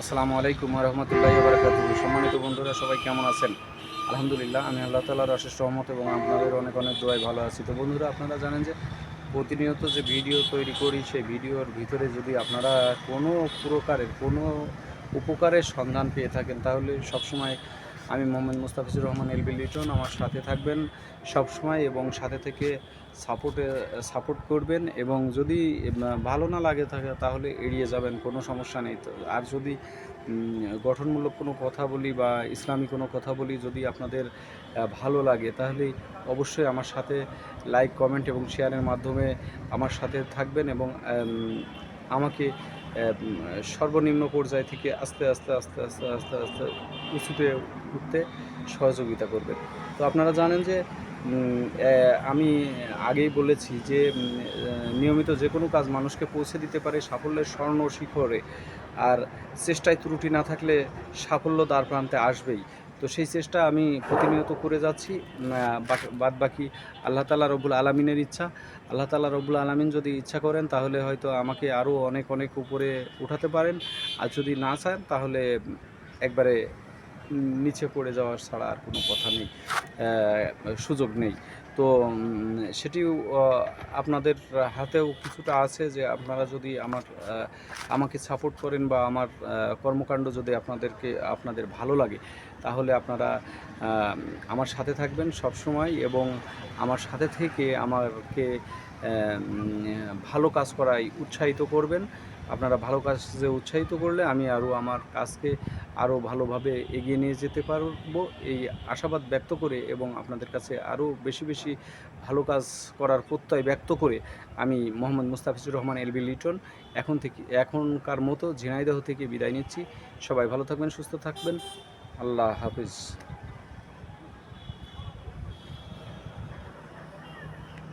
আসসালামু আলাইকুম সম্মানিত বন্ধুরা, সবাই কেমন আছেন? আলহামদুলিল্লাহ, আমি আল্লাহ তাআলার অশেষ রহমত এবং আপনাদের অনেক অনেক দোয়াই ভালো আছি। তো বন্ধুরা, আপনারা জানেন যে প্রতিনিয়ত যে ভিডিও তৈরি করি, সেই ভিডিওর ভিতরে যদি আপনারা কোনো প্রকারের, কোনো উপকারের সন্ধান পেয়ে থাকেন, তাহলে সবসময় আমি মোহাম্মদ মুস্তাফিজুর রহমান এলবি লিটন, আমার সাথে থাকবেন সব সময় এবং সাথে থেকে সাপোর্টে সাপোর্ট করবেন এবং যদি ভালো না লাগে থাকে, তাহলে এড়িয়ে যাবেন, কোনো সমস্যা নেই। আর যদি গঠনমূলক কোনো কথা বলি বা ইসলামী কোনো কথা বলি যদি আপনাদের ভালো লাগে, তাহলে অবশ্যই আমার সাথে লাইক কমেন্ট এবং শেয়ারের মাধ্যমে আমার সাথে থাকবেন এবং আমাকে সর্বনিম্ন পর্যায় থেকে আস্তে আস্তে আস্তে আস্তে আস্তে আস্তে উঁচুতে উঠতে সহযোগিতা করবেন। তো আপনারা জানেন যে আমি আগেই বলেছি যে নিয়মিত যে কোনো কাজ মানুষকে পৌঁছে দিতে পারে সাফল্যের স্বর্ণ শিখরে। আর চেষ্টায় ত্রুটি না থাকলে সাফল্য দ্বার প্রান্তে আসবেই। তো সেই চেষ্টা আমি প্রতিনিয়ত করে যাচ্ছি। বাদ বাকি আল্লাহ তালা রবুল আলমিনের ইচ্ছা। আল্লাহ তালা রবুল আলমিন যদি ইচ্ছা করেন, তাহলে হয়তো আমাকে আরও অনেক অনেক উপরে উঠাতে পারেন। আর যদি না চান, তাহলে একবারে নিচে পড়ে যাওয়ার ছাড়া আর কোনো কথা নেই। সুযোগ নেই। তো সেটিও আপনাদের হাতেও কিছুটা আছে যে আপনারা যদি আমার আমাকে সাপোর্ট করেন বা আমার কর্মকাণ্ড যদি আপনাদেরকে, আপনাদের ভালো লাগে, তাহলে আপনারা আমার সাথে থাকবেন সব সময় এবং আমার সাথে থেকে আমাকে ভালো কাজ করায় উৎসাহিত করবেন। আপনারা ভালো কাজ যে উৎসাহিত করলে আমি আরও আমার কাজকে আরও ভালোভাবে এগিয়ে নিয়ে যেতে পারব। এই আশাবাদ ব্যক্ত করে এবং আপনাদের কাছে আরও বেশি বেশি ভালো কাজ করার প্রত্যয় ব্যক্ত করে আমি মোহাম্মদ মুস্তাফিজুর রহমান, এলবি লিটন, এখন থেকে, এখনকার মতো ঝিনাইদহ থেকে বিদায় নিচ্ছি। সবাই ভালো থাকবেন, সুস্থ থাকবেন। আল্লাহ হাফিজ।